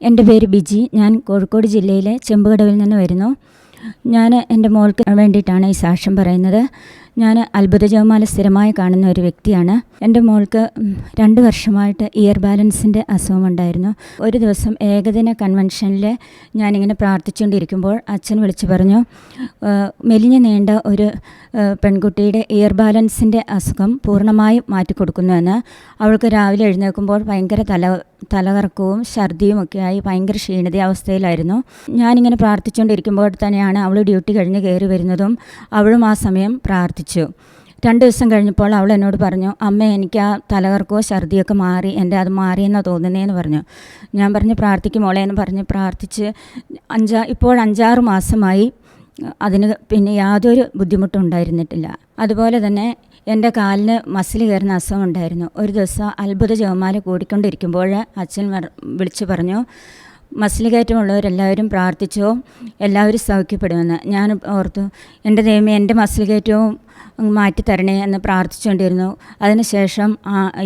എന്റെ പേര് ബിജി. ഞാൻ കോഴിക്കോട് ജില്ലയിലെ ചെമ്പുകടവിൽ നിന്ന് വരുന്നു. ഞാൻ എന്റെ മോൾക്ക് വേണ്ടിയിട്ടാണ് ഈ സാക്ഷ്യം പറയുന്നത്. ഞാൻ അത്ഭുത ജവമാല സ്ഥിരമായി കാണുന്ന ഒരു വ്യക്തിയാണ്. എന്റെ മോൾക്ക് രണ്ട് വർഷമായിട്ട് ഇയർ ബാലൻസിന്റെ അസുഖമുണ്ടായിരുന്നു ഒരു ദിവസം ഏകദിന കൺവെൻഷനിൽ ഞാനിങ്ങനെ പ്രാർത്ഥിച്ചുകൊണ്ടിരിക്കുമ്പോൾ അച്ഛൻ വിളിച്ചു പറഞ്ഞു "ആ, മെലിഞ്ഞു നീണ്ട ഒരു പെൺകുട്ടിയുടെ ഇയർ ബാലൻസിന്റെ അസുഖം പൂർണമായും മാറ്റിക്കൊടുക്കുന്നുവെന്ന് അവൾക്ക് രാവിലെ എഴുന്നേൽക്കുമ്പോൾ ഭയങ്കര തല തലകറക്കവും ഛർദിയും ഒക്കെയായി ഭയങ്കര ക്ഷീണിതാവസ്ഥയിലായിരുന്നു. ഞാനിങ്ങനെ പ്രാർത്ഥിച്ചുകൊണ്ടിരിക്കുമ്പോൾ തന്നെയാണ് അവൾ ഡ്യൂട്ടി കഴിഞ്ഞ് കയറി വരുന്നതും അവളും ആ സമയം പ്രാർത്ഥിച്ചു. രണ്ട് ദിവസം കഴിഞ്ഞപ്പോൾ അവൾ എന്നോട് പറഞ്ഞു അമ്മ എനിക്ക് ആ തലകർക്കോ ഛർദിയൊക്കെ മാറി എന്റെ അത് മാറിയെന്നാണ് തോന്നുന്നതെന്ന് പറഞ്ഞു. ഞാൻ പറഞ്ഞ് പ്രാർത്ഥിക്കും മോളെ എന്ന് പറഞ്ഞ് പ്രാർത്ഥിച്ച് അഞ്ചാ ഇപ്പോൾ അഞ്ചാറ് മാസമായി അതിന് പിന്നെ യാതൊരു ബുദ്ധിമുട്ടും ഉണ്ടായിരുന്നിട്ടില്ല. അതുപോലെ തന്നെ എന്റെ കാലിന് മസിൽ കയറുന്ന അസുഖം ഉണ്ടായിരുന്നു. ഒരു ദിവസം അത്ഭുത ജവമാല കൂടിക്കൊണ്ടിരിക്കുമ്പോൾ അച്ഛൻ വിളിച്ചു പറഞ്ഞു മസിൽ കയറ്റമുള്ളവരെല്ലാവരും പ്രാർത്ഥിച്ചോ? എല്ലാവരും സൗഖ്യപ്പെടുമെന്ന്. ഞാൻ ഓർത്തു എന്റെ ദൈവമേ എന്റെ മസിൽ കയറ്റവും മാറ്റിത്തരണേ എന്ന് പ്രാർത്ഥിച്ചുകൊണ്ടിരുന്നു. അതിനുശേഷം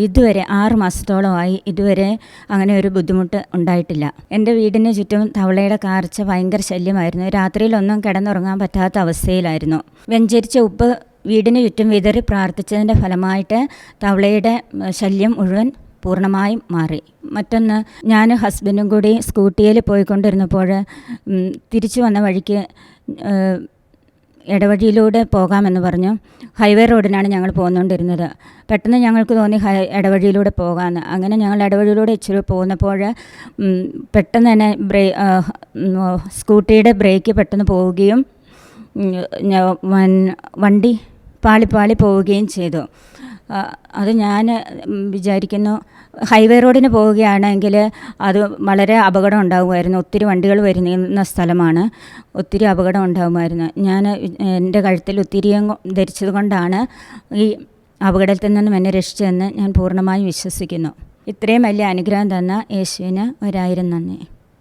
ഇതുവരെ ആറ് മാസത്തോളമായി ഇതുവരെ അങ്ങനെ ഒരു ബുദ്ധിമുട്ട് ഉണ്ടായിട്ടില്ല. എന്റെ വീടിന് ചുറ്റും തവളയുടെ കാർച്ച ഭയങ്കര ശല്യമായിരുന്നു. രാത്രിയിലൊന്നും കിടന്നുറങ്ങാൻ പറ്റാത്ത അവസ്ഥയിലായിരുന്നു. വെഞ്ചരിച്ച ഉപ്പ് വീടിന് ചുറ്റും വിതറി പ്രാർത്ഥിച്ചതിന്റെ ഫലമായിട്ട് തവളയുടെ ശല്യം മുഴുവൻ പൂർണമായും മാറി. മറ്റൊന്ന് ഞാൻ ഹസ്ബൻഡും കൂടി സ്കൂട്ടിയിൽ പോയിക്കൊണ്ടിരുന്നപ്പോൾ തിരിച്ചു വന്ന വഴിക്ക് ഇടവഴിയിലൂടെ പോകാമെന്ന് പറഞ്ഞു. ഹൈവേ റോഡിനാണ് ഞങ്ങൾ പോന്നുകൊണ്ടിരുന്നത്. പെട്ടെന്ന് ഞങ്ങൾക്ക് തോന്നി ഹൈ ഇടവഴിയിലൂടെ പോകാമെന്ന് അങ്ങനെ ഞങ്ങൾ ഇടവഴിയിലൂടെ ഇച്ചിരി പോകുന്നപ്പോൾ പെട്ടെന്ന് തന്നെ ബ്രേ സ്കൂട്ടിയുടെ ബ്രേക്ക് പെട്ടെന്ന് പോവുകയും വണ്ടി പാളി പാളി പോവുകയും ചെയ്തു. അത് ഞാൻ വിചാരിക്കുന്നു. ഹൈവേ റോഡിന് പോവുകയാണെങ്കിൽ അത് വളരെ അപകടം ഉണ്ടാകുമായിരുന്നു ഒത്തിരി വണ്ടികൾ വരുന്ന സ്ഥലമാണ്. ഒത്തിരി അപകടം ഉണ്ടാകുമായിരുന്നു ഞാൻ എന്റെ കഴുത്തിൽ ഒത്തിരിയും ധരിച്ചത് കൊണ്ടാണ് ഈ അപകടത്തിൽ നിന്നും എന്നെ രക്ഷിച്ചതെന്ന് ഞാൻ പൂർണമായും വിശ്വസിക്കുന്നു. ഇത്രയും വലിയ അനുഗ്രഹം തന്ന യേശുവിന് ഒരായിരം നന്ദി.